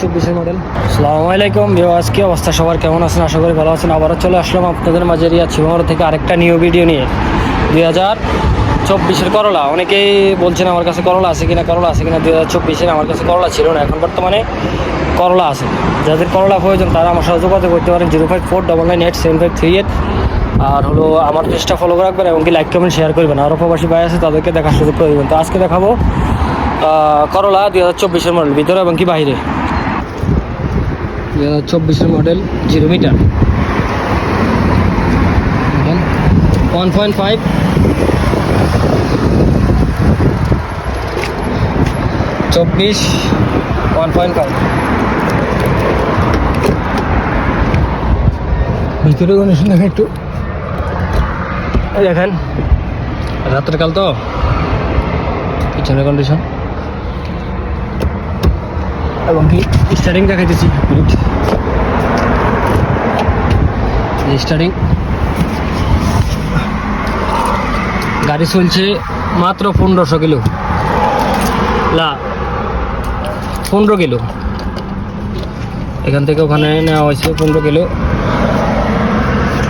চব্বিশের মডেল সালামু আলাইকুম ভিও আজকে অবস্থা? সবার কেমন আছেন? আশা করি ভালো আছেন। আবারও চলে আসলাম আপনাদের মাঝে রিয়া ছিমার থেকে আরেকটা নিউ ভিডিও নিয়ে। দুই হাজার চব্বিশের করলা অনেকেই বলছেন আমার কাছে করলা আছে কিনা করলা আছে কিনা, দুই হাজার চব্বিশের আমার কাছে করলা ছিল না। এখন বর্তমানে করলা আছে। যাদের করলা প্রয়োজন, তারা আমার সাথে যোগাযোগ করতে পারেন zero five four double nine eight seven five three eight. আর হলো আমার পেজটা ফলো রাখবেন এবং কি লাইক কমেন্ট শেয়ার করবেন। আরও প্রবাসী ভাই আছে, তাদেরকে দেখার সুযোগ করে দেবেন তো আজকে দেখাবো করলা দুই হাজার চব্বিশের মডেল ভিতরে এবং কি বাইরে। দুই হাজার চব্বিশের model zero metre. One point five চব্বিশ ওয়ান পয়েন্ট ফাইভ ভিতরে কন্ডিশন দেখেন একটু। দেখেন, রাতের কাল তো। পিছনের কন্ডিশন এবং কি? স্টার্টিং দেখাইতেছি। মিনিট স্টার্টিং গাড়ি চলছে মাত্র পনেরোশো কিলো। না পনেরো কিলো। এখান থেকে ওখানে নেওয়া হয়েছে পনেরো কিলো।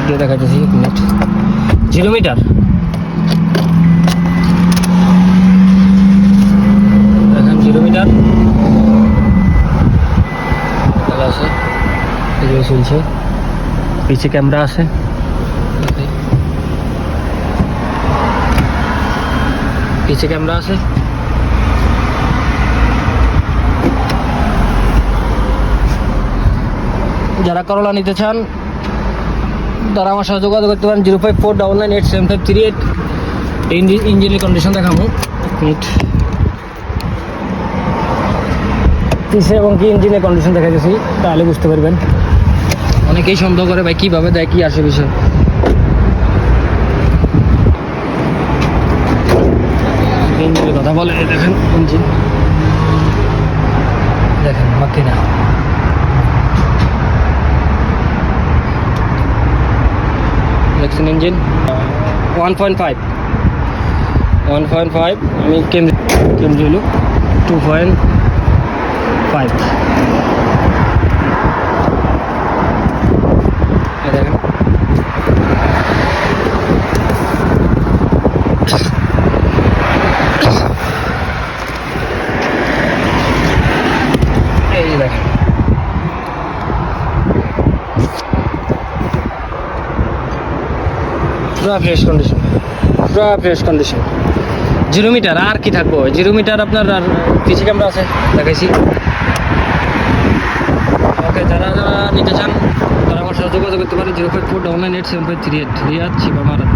দিয়ে দেখাইতেছি এক মিনিট জিরো মিটার দেখেন জিরো মিটার আছে। এগুলো চলছে। পিছে ক্যামেরা আছে। পিছে ক্যামেরা আছে। যারা করলা নিতে চান, তারা আমার সাথে যোগাযোগ করতে পারেন। Zero five four double nine eight seven five three eight. ইঞ্জিনের কন্ডিশন দেখাবো। পিসে এবং কি ইঞ্জিনের কন্ডিশন দেখা গেছি তাহলে বুঝতে পারবেন। অনেকেই সন্দেহ করে ভাই কীভাবে দেয় কী আসে বিষয়? ইঞ্জিনের কথা বলে দেখেন ইঞ্জিন দেখেন মাকি না দেখছেন engine one point five one point five আমি কেমজি কেমজি হলো? টু পয়েন্ট ফাইভ পুরো ফ্রেশ কন্ডিশন পুরো ফ্রেশ কন্ডিশন জিরো মিটার, আর কি থাকব? জিরো মিটার আপনার আর কিছু ক্যামেরা আছে, দেখাইছি। ওকে, যারা যারা নিতে চান, তারা আমার সাথে যোগাযোগ করতে পারে, zero five four double nine eight seven five three eight three Riyad শিবা মারাত।